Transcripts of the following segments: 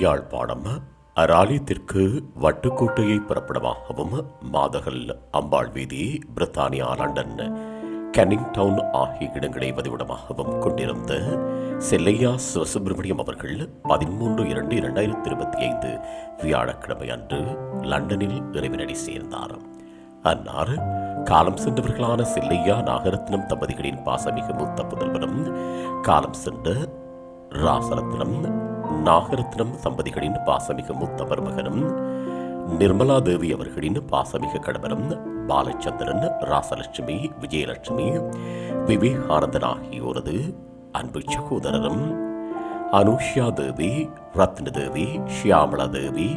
யாழ்ப்பாணம் அராலியத்திற்கு வட்டுக்கோட்டையை புறப்படமாகவும் மாதகல் அம்பாள் வீதி பிரித்தானியா London Canning down ஆகிய இடங்களை வதிவிடமாகவும் கொண்டிருந்த செல்லையா சிவசுப்பிரமணியம் அவர்கள் பதிமூன்று இரண்டு இரண்டாயிரத்தி இருபத்தி ஐந்து வியாழக்கிழமை அன்று லண்டனில் இறைவனடி சேர்ந்தார். அன்னார் காலம் சென்றவர்களான செல்லையா நாகரத்னம் தம்பதிகளின் பாசமிகு மூத்த புதல்வரும் காலம் சென்ற ராசரத்னம் நாகரத்னம் தம்பதிகளின் பாசமிகு மூத்த மருமகனும் நிர்மலா தேவி அவர்களின் பாசமிகு கணவரும் பாலச்சந்திரன் ராசலட்சுமி விஜயலட்சுமி விவேகானந்தன் ஆகியோரது அன்பு சகோதரரும் அனுஷ்யா தேவி ரத்ன தேவி ஷியாமலா தேவி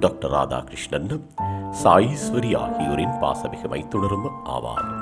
டாக்டர் ராதாகிருஷ்ணன் சாயீஸ்வரி ஆகியோரின் பாசமிகு மைத்துணரும் ஆவார்.